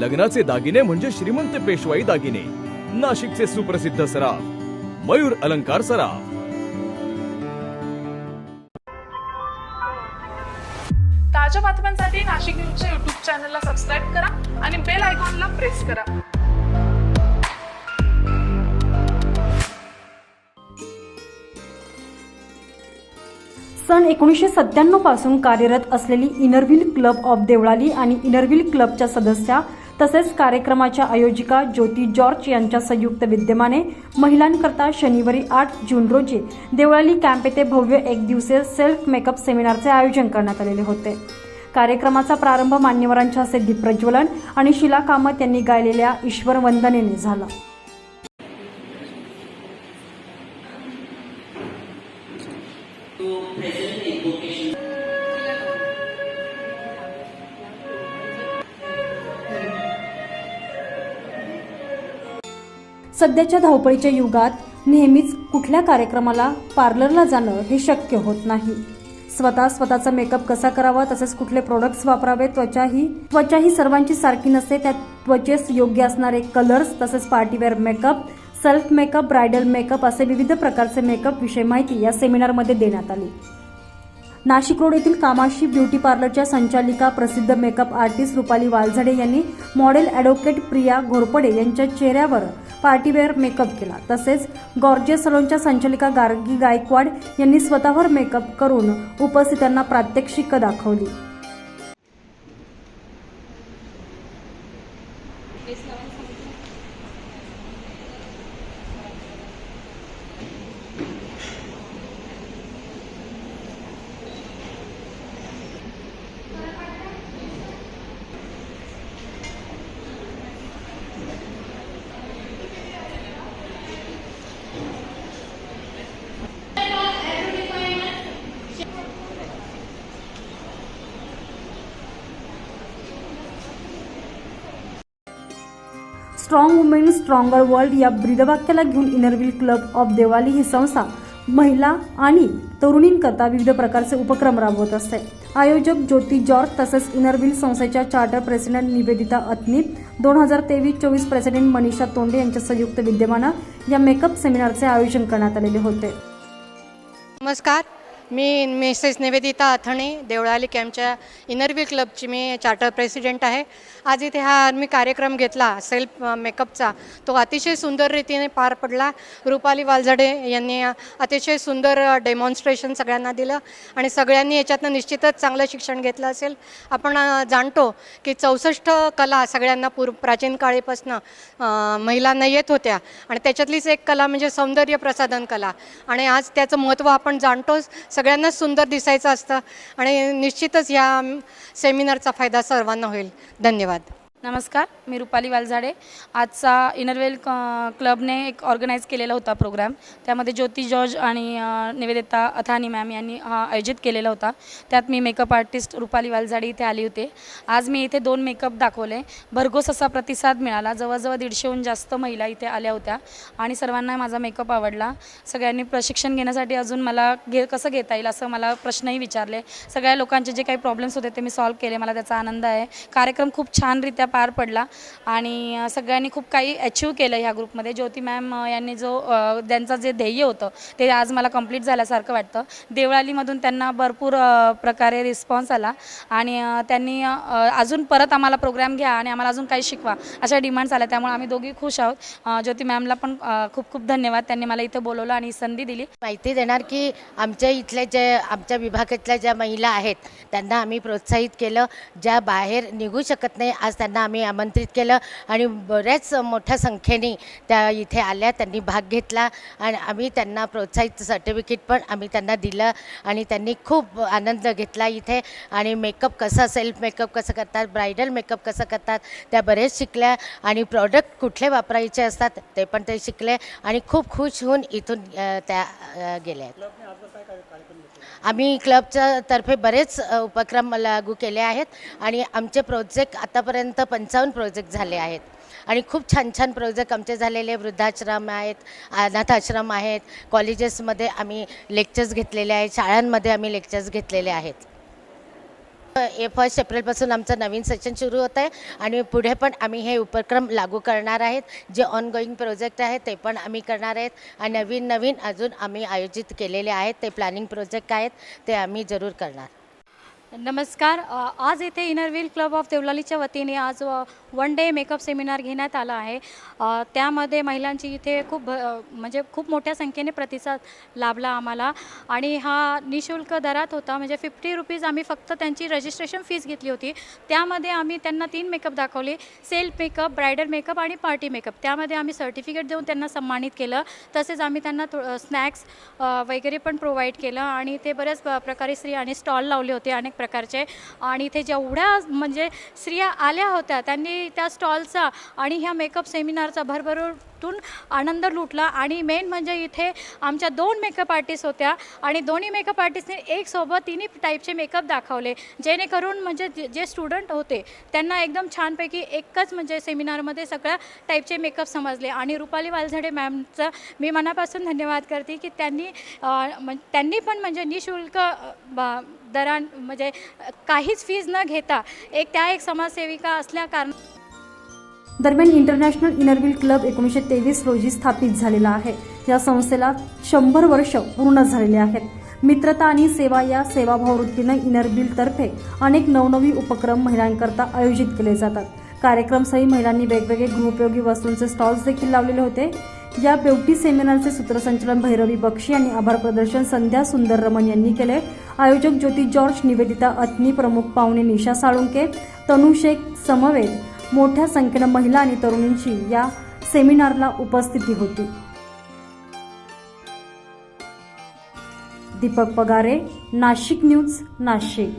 लग्नाचे दागिने म्हणजे श्रीमंत पेशवाई दागिने. नाशिकचे सुप्रसिद्ध सराफ मयूर अलंकार सराफ. ताज्या बातम्यांसाठी नाशिक न्यूजच्या युट्यूब चॅनलला सबस्क्राईब करा आणि बेल आयकॉनला प्रेस करा. सन एकोणीसशे सत्त्याण्णवपासून कार्यरत असलेली इनरव्हील क्लब ऑफ देवळाली आणि इनरव्हील क्लबच्या सदस्या तसेच कार्यक्रमाच्या आयोजिका ज्योती जॉर्ज यांच्या संयुक्त विद्यमाने महिलांकरता शनिवारी आठ जून रोजी देवळाली कॅम्प येथे भव्य एक दिवसीय सेल्फ मेकअप सेमिनारचे आयोजन करण्यात आलेले होते. कार्यक्रमाचा प्रारंभ मान्यवरांच्या हस्ते दीपप्रज्वलन आणि शिला कामत यांनी गायलेल्या ईश्वर वंदनेने झाला. सध्याच्या धावपळीच्या युगात नेहमीच कुठल्या कार्यक्रमाला पार्लरला जाणं हे शक्य होत नाही. स्वतः स्वतःचा मेकअप कसा करावा तसेच कुठले प्रोडक्ट्स वापरावे त्वचा ही त्वचा ही सर्वांची सारखी नसते त्या त्वचेस योग्य असणारे कलर्स तसेच partywear makeup self makeup bridal makeup असे विविध प्रकारचे मेकअप विषय माहिती या सेमिनारमध्ये देण्यात आली. नाशिक रोड येथील कामाशी ब्युटी पार्लरच्या संचालिका प्रसिद्ध मेकअप आर्टिस्ट रुपाली वालझडे यांनी मॉडेल ॲडव्होकेट प्रिया घोरपडे यांच्या चेहऱ्यावर पार्टीवेअर मेकअप केला. तसेच गॉर्जियस सलोनच्या संचालिका गार्गी गायकवाड यांनी स्वतःवर मेकअप करून उपस्थितांना प्रात्यक्षिक दाखवली. स्ट्रॉंग वुमेन स्ट्रॉंगर वर्ल्ड या ब्रीदवाक्याला घेऊन Inner Wheel club of Deolali ही संस्था महिला आणि तरुणींकरता विविध प्रकारचे उपक्रम राबवत असते. आयोजक ज्योती जॉर्ज तसेच इनरव्हील संस्थेच्या चार्टर प्रेसिडेंट निवेदिता अत्नी दोन हजार तेवीस चोवीस प्रेसिडेंट मनीषा तोंडे यांच्या संयुक्त विद्यमानं या मेकअप सेमिनारचे आयोजन करण्यात आलेले होते. नमस्कार. मी मिसेस निवेदिता अथणे देवळाली कॅम्पच्या इनरव्ही क्लबची मी चार्टर प्रेसिडेंट आहे. आज इथे हा मी कार्यक्रम घेतला सेल्फ मेकअपचा तो अतिशय सुंदर रीतीने पार पडला. रुपाली वालझडे यांनी अतिशय सुंदर डेमॉन्स्ट्रेशन सगळ्यांना दिलं आणि सगळ्यांनी याच्यातनं निश्चितच चांगलं शिक्षण घेतलं असेल. आपण जाणतो की चौसष्ट कला सगळ्यांना पूर्व प्राचीन काळीपासनं महिलांना येत होत्या आणि त्याच्यातलीच एक कला म्हणजे सौंदर्य प्रसाधन कला. आणि आज त्याचं महत्त्व आपण जाणतोच. सगळ्यांनाच सुंदर दिसायचं असतं आणि निश्चितच ह्या सेमिनारचा फायदा सर्वांना होईल. धन्यवाद. नमस्कार मी रुपाली वालझाडे. आजचा इनरवेल क क्लबने एक ऑर्गनाईज केलेला होता प्रोग्राम. त्यामध्ये ज्योती जॉर्ज आणि निवेदिता अथानी मॅम यांनी हा आयोजित केलेला होता. त्यात मी मेकअप आर्टिस्ट रुपाली वालझाडे इथे आली होते. आज मी इथे दोन मेकअप दाखवले. भरघोस असा प्रतिसाद मिळाला. जवळजवळ दीडशेहून जास्त महिला इथे आल्या होत्या आणि सर्वांना माझा मेकअप आवडला. सगळ्यांनी प्रशिक्षण घेण्यासाठी अजून मला घे कसं घेता येईल असं मला प्रश्नही विचारले. सगळ्या लोकांचे जे काही प्रॉब्लेम्स होते ते मी सॉल्व्ह केले. मला त्याचा आनंद आहे. कार्यक्रम खूप छानरित्या पार पडला. आणि सगळ्यांनी खूप काही अचीव केलं ह्या ग्रुपमध्ये ज्योती मॅम यांनी जो त्यांचं जे ध्येय होतं ते आज मला कंप्लीट झाल्यासारखं वाटतं. देवळालीमधून त्यांना भरपूर प्रकारे रिस्पॉन्स आला. आणि त्यांनी अजून परत आम्हाला प्रोग्राम घ्या आणि आम्हाला अजून काही शिकवा अशा डिमांड्स आल्या. त्यामुळे आम्ही दोघी खुश आहोत. ज्योती मॅमला पण खूप खूप धन्यवाद. त्यांनी मला इथं बोलवलं आणि संधी दिली. माहिती देणार की आमच्या इथल्या जे आमच्या विभागातल्या ज्या महिला आहेत त्यांना आम्ही प्रोत्साहित केलं. ज्या बाहेर निघू शकत नाही आज त्यांना त्यांना आम्ही आमंत्रित केलं आणि बऱ्याच मोठ्या संख्येने त्या इथे आल्या त्यांनी भाग घेतला आणि आम्ही त्यांना प्रोत्साहित सर्टिफिकेट पण आम्ही त्यांना दिलं आणि त्यांनी खूप आनंद घेतला इथे. आणि मेकअप कसा सेल्फ मेकअप कसं करतात ब्रायडल मेकअप कसं करतात त्या बरेच शिकल्या आणि प्रॉडक्ट कुठले वापरायचे असतात ते पण ते शिकले आणि खूप खुश होऊन इथून त्या अ, गेल्या. आम्ही क्लबच्या तर्फे बरेच उपक्रम लागू केले आहेत आणि आमचे प्रोजेक्ट आतापर्यंत पंचावन्न प्रोजेक्ट झाले आहेत. आणि खूप छान छान प्रोजेक्ट आमचे झालेले वृद्धाश्रम आहेत अनाथाश्रम आहेत कॉलेजेसमध्ये आम्ही लेक्चर्स घेतलेले आहेत शाळांमध्ये आम्ही लेक्चर्स घेतलेले आहेत. ए फर्स्ट एप्रिलपासून आमचं नवीन सेशन सुरू होत आहे. आणि पुढे पण आम्ही हे उपक्रम लागू करणार आहेत. जे ऑनगोईंग प्रोजेक्ट आहे ते पण आम्ही करणार आहेत. आणि नवीन नवीन अजून आम्ही आयोजित केलेले आहेत. ते प्लॅनिंग प्रोजेक्ट आहेत. ते आम्ही जरूर करणार. नमस्कार. आज येथे इनरव्हील क्लब ऑफ देवलालीच्या वतीने आज वन डे मेकअप सेमिनार घेण्यात आला आहे. त्यामध्ये महिलांची इथे खूप भ- म्हणजे खूप मोठ्या संख्येने प्रतिसाद लाभला आम्हाला. आणि हा निशुल्क दरात होता म्हणजे फिफ्टी रुपीज आम्ही फक्त त्यांची रजिस्ट्रेशन फीस घेतली होती. त्यामध्ये आम्ही त्यांना तीन मेकअप दाखवले. सेल्फ मेकअप ब्रायडल मेकअप आणि पार्टी मेकअप त्यामध्ये आम्ही सर्टिफिकेट देऊन त्यांना सन्मानित केलं. तसेच आम्ही त्यांना थो स्नॅक्स वगैरे पण प्रोव्हाइड केलं. आणि ते बऱ्याच प्रकारे प्रकारे आणि स्टॉल लावले होते. अनेक प्रकारचे. आणि इथे जेवढ्या म्हणजे स्त्रिया आल्या होत्या त्यांनी त्या स्टॉलचा आणि ह्या मेकअप सेमिनारचा भरभरून आनंद लुटला. आणि मेन म्हणजे इथे आमच्या दोन मेकअप आर्टिस्ट होत्या आणि दोन्ही मेकअप आर्टिस्टने एक सोबत तिन्ही टाईपचे मेकअप दाखवले. जेणेकरून म्हणजे जे- जे स्टुडंट होते त्यांना एकदम छानपैकी एकच म्हणजे सेमिनारमध्ये सगळ्या टाईपचे मेकअप समजले. आणि रुपाली वालझडे मॅमचं मी मनापासून धन्यवाद करते की त्यांनी त्यांनी पण म्हणजे निशुल्क दरां म्हणजे काहीच फीज न घेता एक त्या एक समाजसेविका असल्या कारण दरम्यान इंटरनॅशनल इनरव्हील क्लब एकोणीसशे तेवीस रोजी स्थापित झालेला आहे. या संस्थेला शंभर वर्ष पूर्ण झालेले आहेत. मित्रता आणि सेवा या सेवाभाव वृत्तीनं इनरबिलतर्फे तर्फे अनेक नवनवी उपक्रम महिलांकरता आयोजित केले जातात. कार्यक्रमसही महिलांनी वेगवेगळे गृहोपयोगी वस्तूंचे स्टॉल्स देखील लावलेले होते. या ब्युटी सेमिनारचे सूत्रसंचालन भैरवी बक्षी आणि आभार प्रदर्शन संध्या सुंदर रमण यांनी केले. आयोजक ज्योती जॉर्ज निवेदिता अत्नी प्रमुख पाहुणे निशा साळुंके तनु शेख समवेत मोठ्या संख्येनं महिला आणि तरुणींची या सेमिनारला उपस्थिती होती. दीपक पगारे नाशिक न्यूज नाशिक.